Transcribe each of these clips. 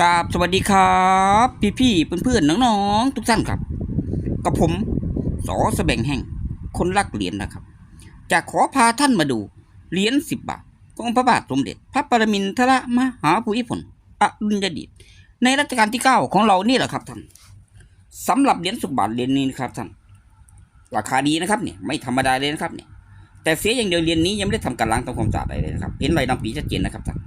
กราบสวัสดีครับ พี่พี่ๆเพื่อนๆน้องๆทุกท่านครับ กับผมสอสแบงแห่งคนรักเหรียญนะครับ จะขอพาท่านมาดูเหรียญสิบบาทของพระบาทสมเด็จ พระปรมินทรมหาภูมิพลอดุลยเดชในรัชกาลที่เก้าของเรานี่แหละครับท่านสำหรับเหรียญสิบบาทเหรียญนี้นะครับท่านราคาดีนะครับเนี่ยไม่ธรรมดาเลยนะครับเนี่ยแต่เสียอย่างเดียวเหรียญนี้ยังไม่ได้ทำการล้างทำความสะอาดอะไรเลยนะครับเห็นรอยดำปีชัดเจนนะครับท่าน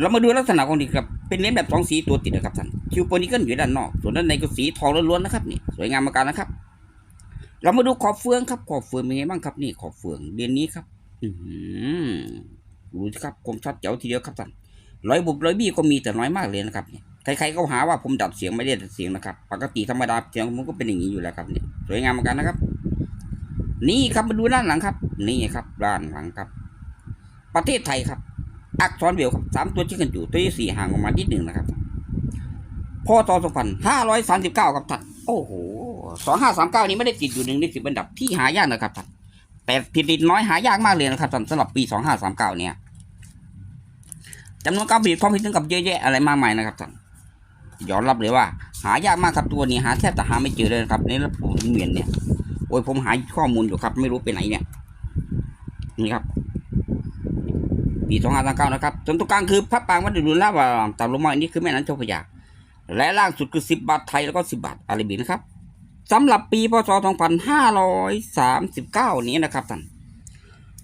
เรามาดูลักษณะของดีครับ เป็นเหรียญแบบสองสีตัวติดนะครับท่านคิวโปนิเกิลอยู่ด้านนอก ส่วนด้านในก็สีทองล้วนๆนะครับนี่สวยงามมากนะครับ เรามาดูขอบเฟืองครับขอบเฟืองเป็นไงบ้างครับนี่ขอบเฟืองเหรียญนี้ครับ อือดูสิครับคมชัดเจ๋วทีเดียวครับท่านร้อยบุบร้อยบี้ก็มีแต่น้อยมากเลยนะครับเนี่ยใครๆก็หาว่าผมดัดเสียงไม่ได้ดัดเสียงนะครับ ปกติธรรมดาเสียงผมก็เป็นอย่างนี้อยู่แล้วครับเนี่ยสวยงามเหมือนกันนะครับ นี่ครับมาดูด้านหลังครับ นี่ครับด้านหลังครับ ประเทศไทยครับ อักษรเวลครับสามตัวที่กันอยู่ตัวที่สี่ห่างออกมานิดหนึ่งนะครับพศสองพันห้าร้อยสามสิบเก้าครับท่านโอ้โหสองห้าสามเก้านี้ไม่ได้ติดอยู่หนึ่งในสิบอันดับที่หายากนะครับท่านแต่ติดติดน้อยหายากมากเลยนะครับท่านสำหรับปีสองห้าสามเก้าเนี่ยจำนวนการผลิตความผิดถึงกับเยอะแยะอะไรมากมายนะครับท่านยอมรับเลยว่า หายากมากครับตัวนี้หาแทบจะหาไม่เจอเลยนะครับในระบบเหรียญเนี่ยโอ้ยผมหาข้อมูลอยู่ครับ ไม่รู้ไปไหนเนี่ยนี่ครับ ปีสองห้าสามเก้านะครับส่วนตรงกลางคือพระปางวัดดุลลาว่าตามลงมาอันนี้คือแม่น้ำเจ้าพระยาและล่างสุดคือสิบบาทไทยแล้วก็สิบบาทอาราบิกนะครับสำหรับปีพศสองพันห้าร้อยสามสิบเก้านี้นะครับท่าน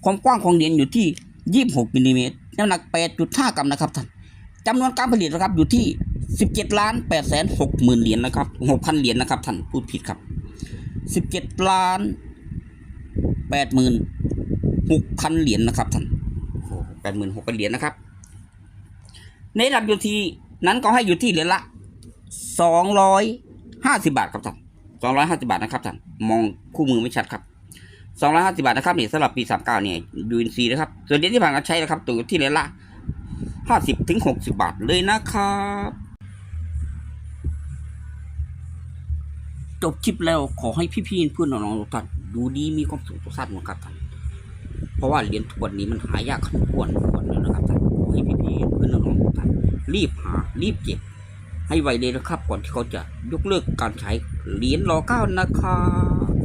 ความกว้างของเหรียญอยู่ที่ยี่สิบหกมิลลิเมตรน้ำหนักแปดจุดห้ากรัมนะครับท่านจำนวนการผลิตนะครับอยู่ที่สิบเจ็ดล้านแปดแสนหกหมื่นเหรียญนะครับหกพันเหรียญนะครับท่านพูดผิดครับสิบเจ็ดล้านแปดหมื่นหกพันเหรียญนะครับท่าน ดหมื่นหกเหรียญนะครับ ในระดับอยู่ที่นั้นก็ให้อยู่ที่เหรียญละสองร้อยห้าสิบาทครับท่านสองร้อยห้าสิบาทนะครับท่านมองคู่มือไม่ชัดครับสองร้อยห้าสิบาทนะครับนี่สำหรับปีสามเก้าเนี่ยยูนซีนะครับ ส่วนเหรียญที่ผ่านการใช้นะครับตัวที่เหรียญละห้าสิบถึงหกสิบาทเลยนะครับจบคลิปแล้วขอให้พี่ๆเพื่อนน้องๆทุกท่านดูดีมีความสุขทุกท่านนะครับท่าน เพราะว่าเหรียญทุกวันนี้มันหายากขันควรควรแล้วนะครับท่านขอให้พี่ๆเพื่อนน้องๆทุกท่านรีบหารีบเก็บ ให้ไวเลยนะครับก่อนที่เขาจะยกเลิกการใช้เหรียญรอเก้านะครับ